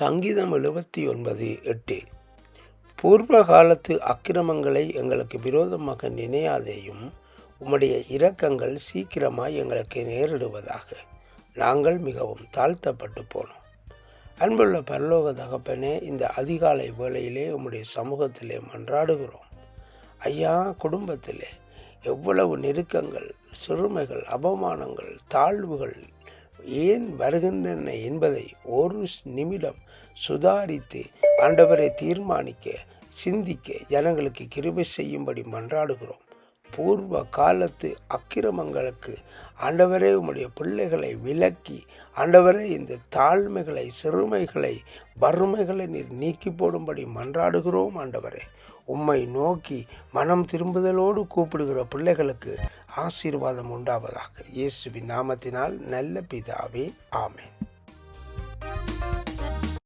சங்கீதம் எழுபத்தி ஒன்பது எட்டு. பூர்வ காலத்து அக்கிரமங்களை எங்களுக்கு விரோதமாக நினையாதேயும் உம்முடைய இரக்கங்கள் சீக்கிரமாய் எங்களுக்கு நேரிடுவதாக நாங்கள் மிகவும் தாழ்த்தப்பட்டு போனோம். அன்புள்ள பரலோக தகப்பனே இந்த அதிகாலை வேளையிலே உம்முடைய சமூகத்திலே மன்றாடுகிறோம். ஐயா குடும்பத்திலே எவ்வளவு நெருக்கங்கள் சிறுமைகள் அவமானங்கள் தாழ்வுகள் ஏன் வருகின்றன என்பதை ஒரு நிமிடம் சுதாரித்து ஆண்டவரை தீர்மானிக்க சிந்திக்க ஜனங்களுக்கு கிருபை செய்யும்படி மன்றாடுகிறோம். பூர்வ காலத்து அக்கிரமங்களுக்கு ஆண்டவரே உம்முடைய பிள்ளைகளை விலக்கி ஆண்டவரே இந்த தாழ்மைகளை சிறுமைகளை வறுமைகளை நீர் நீக்கி போடும்படி மன்றாடுகிறோம் ஆண்டவரே. உம்மை நோக்கி மனம் திரும்புதலோடு கூப்பிடுகிற பிள்ளைகளுக்கு ஆசீர்வாதம் உண்டாவதாக இயேசுவின் நாமத்தினால் நல்ல பிதாவே ஆமேன்.